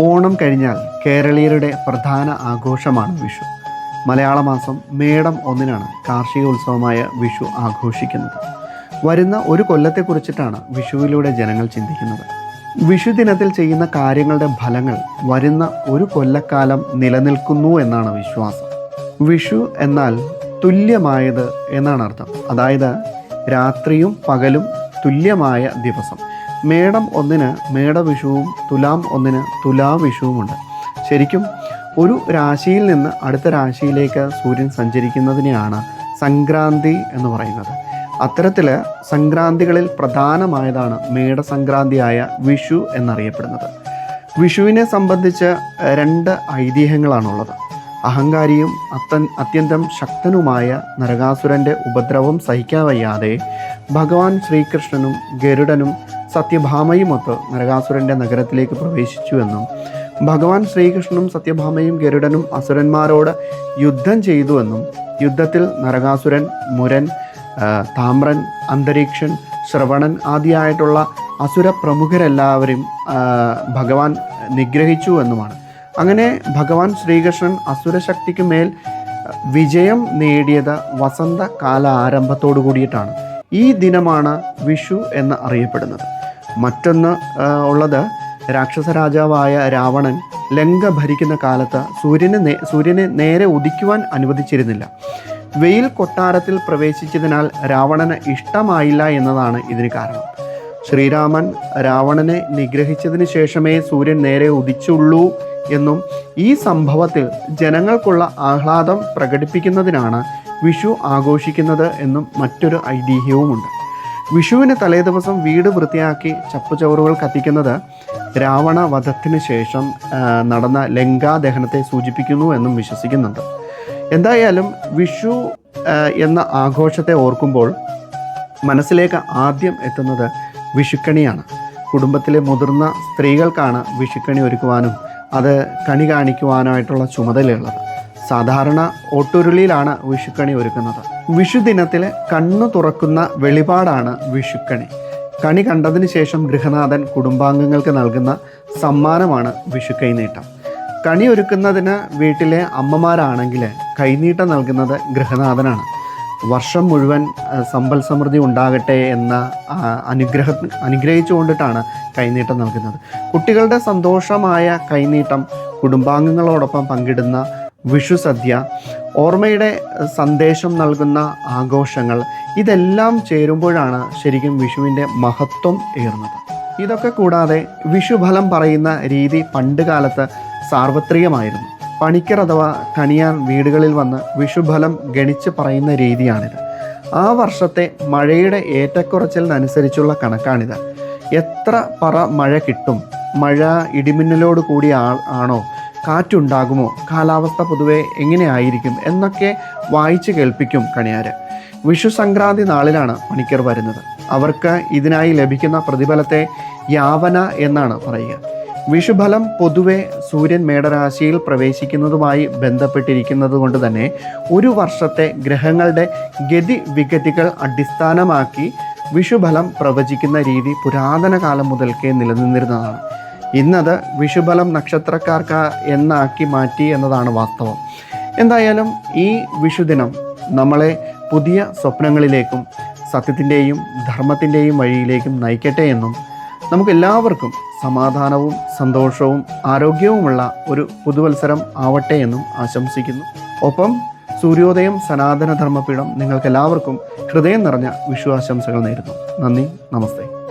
ഓണം കഴിഞ്ഞാൽ കേരളീയരുടെ പ്രധാന ആഘോഷമാണ് വിഷു. മലയാള മാസം മേടം ഒന്നിനാണ് കാർഷിക ഉത്സവമായ വിഷു ആഘോഷിക്കുന്നത്. വരുന്ന ഒരു കൊല്ലത്തെക്കുറിച്ചിട്ടാണ് വിഷുവിലൂടെ ജനങ്ങൾ ചിന്തിക്കുന്നത്. വിഷു ദിനത്തിൽ ചെയ്യുന്ന കാര്യങ്ങളുടെ ഫലങ്ങൾ വരുന്ന ഒരു കൊല്ലക്കാലം നിലനിൽക്കുന്നു എന്നാണ് വിശ്വാസം. വിഷു എന്നാൽ തുല്യമായത് എന്നാണ് അർത്ഥം. അതായത് രാത്രിയും പകലും തുല്യമായ ദിവസം. മേടം ഒന്നിന് മേടവിഷുവും തുലാം ഒന്നിന് തുലാവിഷുവുമുണ്ട്. ശരിക്കും ഒരു രാശിയിൽ നിന്ന് അടുത്ത രാശിയിലേക്ക് സൂര്യൻ സഞ്ചരിക്കുന്നതിനെയാണ് സംക്രാന്തി എന്ന് പറയുന്നത്. അത്തരത്തിൽ സംക്രാന്തികളിൽ പ്രധാനമായതാണ് മേടസംക്രാന്തിയായ വിഷു എന്നറിയപ്പെടുന്നത്. വിഷുവിനെ സംബന്ധിച്ച് രണ്ട് ഐതിഹ്യങ്ങളാണുള്ളത്. അഹങ്കാരിയും അത്തൻ അത്യന്തം ശക്തനുമായ നരകാസുരന്റെ ഉപദ്രവം സഹിക്കാവയ്യാതെ ഭഗവാൻ ശ്രീകൃഷ്ണനും ഗരുഡനും സത്യഭാമയുമൊത്ത് നരകാസുരന്റെ നഗരത്തിലേക്ക് പ്രവേശിച്ചുവെന്നും ഭഗവാൻ ശ്രീകൃഷ്ണനും സത്യഭാമയും ഗരുഡനും അസുരന്മാരോട് യുദ്ധം ചെയ്തുവെന്നും യുദ്ധത്തിൽ നരകാസുരൻ മുരൻ താമ്രൻ അന്തരീക്ഷൻ ശ്രവണൻ ആദിയായിട്ടുള്ള അസുര പ്രമുഖരെല്ലാവരും ഭഗവാൻ നിഗ്രഹിച്ചു എന്നുമാണ്. അങ്ങനെ ഭഗവാൻ ശ്രീകൃഷ്ണൻ അസുരശക്തിക്ക് മേൽ വിജയം നേടിയത് വസന്ത കാല ആരംഭത്തോടു കൂടിയിട്ടാണ്. ഈ ദിനമാണ് വിഷു എന്ന് അറിയപ്പെടുന്നത്. മറ്റൊന്ന് ഉള്ളത് രാക്ഷസ രാജാവായ രാവണൻ ലങ്ക ഭരിക്കുന്ന കാലത്ത് സൂര്യനെ നേ- സൂര്യനെ നേരെ ഉദിക്കുവാൻ അനുവദിച്ചിരുന്നില്ല. വെയിൽ കൊട്ടാരത്തിൽ പ്രവേശിച്ചതിനാൽ രാവണന് ഇഷ്ടമായില്ല എന്നതാണ് ഇതിന് കാരണം. ശ്രീരാമൻ രാവണനെ നിഗ്രഹിച്ചതിന് ശേഷമേ സൂര്യൻ നേരെ ഉദിച്ചുള്ളൂ എന്നും ഈ സംഭവത്തിൽ ജനങ്ങൾക്കുള്ള ആഹ്ലാദം പ്രകടിപ്പിക്കുന്നതിനാണ് വിഷു ആഘോഷിക്കുന്നത് എന്നും മറ്റൊരു ഐതിഹ്യവുമുണ്ട്. വിഷുവിന് തലേദിവസം വീട് വൃത്തിയാക്കി ചപ്പുചവറുകൾ കത്തിക്കുന്നത് രാവണ വധത്തിന് ശേഷം നടന്ന ലങ്കാദഹനത്തെ സൂചിപ്പിക്കുന്നു എന്നും വിശ്വസിക്കുന്നുണ്ട്. എന്തായാലും വിഷു എന്ന ആഘോഷത്തെ ഓർക്കുമ്പോൾ മനസ്സിലേക്ക് ആദ്യം എത്തുന്നത് വിഷുക്കണിയാണ്. കുടുംബത്തിലെ മുതിർന്ന സ്ത്രീകൾക്കാണ് വിഷുക്കണി ഒരുക്കുവാനും അത് കണി കാണിക്കുവാനായിട്ടുള്ള ചുമതലയുള്ളത്. സാധാരണ ഓട്ടുരുളിയിലാണ് വിഷുക്കണി ഒരുക്കുന്നത്. വിഷു ദിനത്തിൽ കണ്ണു തുറക്കുന്ന വെളിപാടാണ് വിഷുക്കണി. കണി കണ്ടതിന് ശേഷം ഗൃഹനാഥൻ കുടുംബാംഗങ്ങൾക്ക് നൽകുന്ന സമ്മാനമാണ് വിഷു കൈനീട്ടം കണി ഒരുക്കുന്നതിന് വീട്ടിലെ അമ്മമാരാണെങ്കിൽ കൈനീട്ടം നൽകുന്നത് ഗൃഹനാഥനാണ്. വർഷം മുഴുവൻ സമ്പൽ സമൃദ്ധി ഉണ്ടാകട്ടെ എന്ന അനുഗ്രഹ അനുഗ്രഹിച്ചുകൊണ്ടിട്ടാണ് കൈനീട്ടം നൽകുന്നത്. കുട്ടികളുടെ സന്തോഷമായ കൈനീട്ടം കുടുംബാംഗങ്ങളോടൊപ്പം പങ്കിടുന്ന വിഷു സദ്യ ഓർമ്മയുടെ സന്ദേശം നൽകുന്ന ആഘോഷങ്ങൾ ഇതെല്ലാം ചേരുമ്പോഴാണ് ശരിക്കും വിഷുവിന്റെ മഹത്വം ഏറുന്നത്. ഇതൊക്കെ കൂടാതെ വിഷുഫലം പറയുന്ന രീതി പണ്ട് കാലത്ത് സാർവത്രികമായിരുന്നു. പണിക്കർ അഥവാ കണിയാൻ വീടുകളിൽ വന്ന് വിഷുഫലം ഗണിച്ച് പറയുന്ന രീതിയാണിത്. ആ വർഷത്തെ മഴയുടെ ഏറ്റക്കുറച്ചിലിനനുസരിച്ചുള്ള കണക്കാണിത്. എത്ര പറ മഴ കിട്ടും? മഴ ഇടിമിന്നലോട് കൂടി ആണോ? കാറ്റുണ്ടാകുമോ? കാലാവസ്ഥ പൊതുവെ എങ്ങനെയായിരിക്കും എന്നൊക്കെ വായിച്ചു കേൾപ്പിക്കും കണിയാര്. വിഷു സംക്രാന്തി നാളിലാണ് പണിക്കർ വരുന്നത്. അവർക്ക് ഇതിനായി ലഭിക്കുന്ന പ്രതിഫലത്തെ യാവന എന്നാണ് പറയുക. വിഷുഫലം പൊതുവെ സൂര്യൻ മേടരാശിയിൽ പ്രവേശിക്കുന്നതുമായി ബന്ധപ്പെട്ടിരിക്കുന്നത് കൊണ്ട് തന്നെ ഒരു വർഷത്തെ ഗ്രഹങ്ങളുടെ ഗതി വിഗതികൾ അടിസ്ഥാനമാക്കി വിഷുഫലം പ്രവചിക്കുന്ന രീതി പുരാതന കാലം മുതൽക്കേ നിലനിന്നിരുന്നതാണ്. ഇന്നത് വിഷുഫലം നക്ഷത്രക്കാർക്ക് എന്നാക്കി മാറ്റി എന്നതാണ് വാസ്തവം. എന്തായാലും ഈ വിഷുദിനം നമ്മളെ പുതിയ സ്വപ്നങ്ങളിലേക്കും സത്യത്തിന്റെയും ധർമ്മത്തിന്റെയും വഴിയിലേക്കും നയിക്കട്ടെ എന്നും നമുക്കെല്ലാവർക്കും സമാധാനവും സന്തോഷവും ആരോഗ്യവുമുള്ള ഒരു പുതുവത്സരം ആവട്ടെ എന്നും ആശംസിക്കുന്നു. ഒപ്പം സൂര്യോദയം സനാതന ധർമ്മപീഠം നിങ്ങൾക്കെല്ലാവർക്കും ഹൃദയം നിറഞ്ഞ വിഷു ആശംസകൾ നേരുന്നു. നന്ദി നമസ്തേ.